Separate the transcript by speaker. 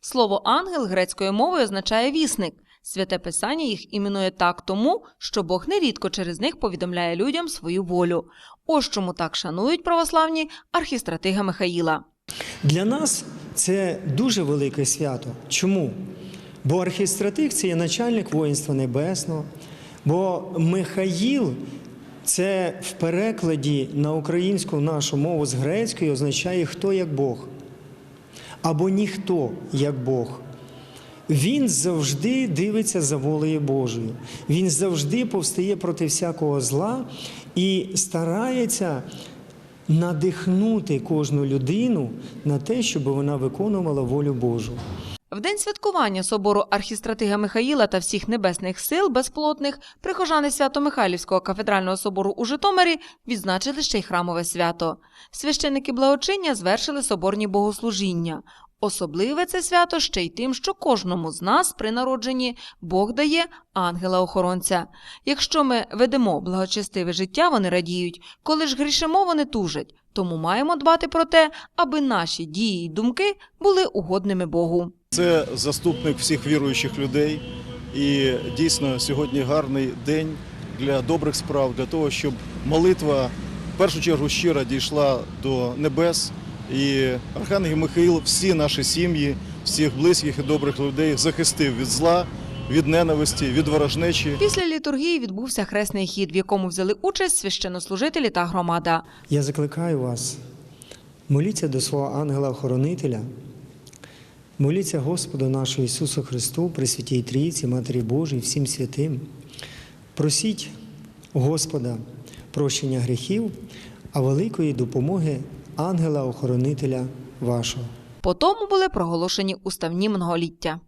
Speaker 1: Слово ангел грецькою мовою означає вісник. Святе писання їх іменує так тому, що Бог нерідко через них повідомляє людям свою волю. Ось чому так шанують православні архістратига Михаїла.
Speaker 2: Для нас це дуже велике свято. Чому? Бо архістратиг це є начальник воїнства небесного, бо Михаїл це в перекладі на українську нашу мову з грецької означає хто як Бог. Або ніхто як Бог. Він завжди дивиться за волею Божою. Він завжди повстає проти всякого зла і старається надихнути кожну людину на те, щоб вона виконувала волю Божу.
Speaker 1: В день святкування собору архістратига Михаїла та всіх небесних сил безплотних прихожани Свято-Михайлівського кафедрального собору у Житомирі відзначили ще й храмове свято. Священники благочиння звершили соборні богослужіння. Особливе це свято ще й тим, що кожному з нас при народженні Бог дає ангела-охоронця. Якщо ми ведемо благочестиве життя, вони радіють, коли ж грішимо, вони тужать. Тому маємо дбати про те, аби наші дії й думки були угодними Богу.
Speaker 3: Це заступник всіх віруючих людей. І дійсно сьогодні гарний день для добрих справ, для того, щоб молитва в першу чергу щира дійшла до небес. І Архангел Михаїл всі наші сім'ї, всіх близьких і добрих людей захистив від зла, від ненависті, від ворожнечі.
Speaker 1: Після літургії відбувся хресний хід, в якому взяли участь священнослужителі та громада.
Speaker 2: Я закликаю вас, моліться до свого ангела-охоронителя, моліться Господу нашого Ісусу Христу, Пресвятій Трійці, Матері Божій, всім святим. Просіть Господа прощення гріхів, а великої допомоги ангела-охоронителя вашого.
Speaker 1: По тому були проголошені уставні многоліття.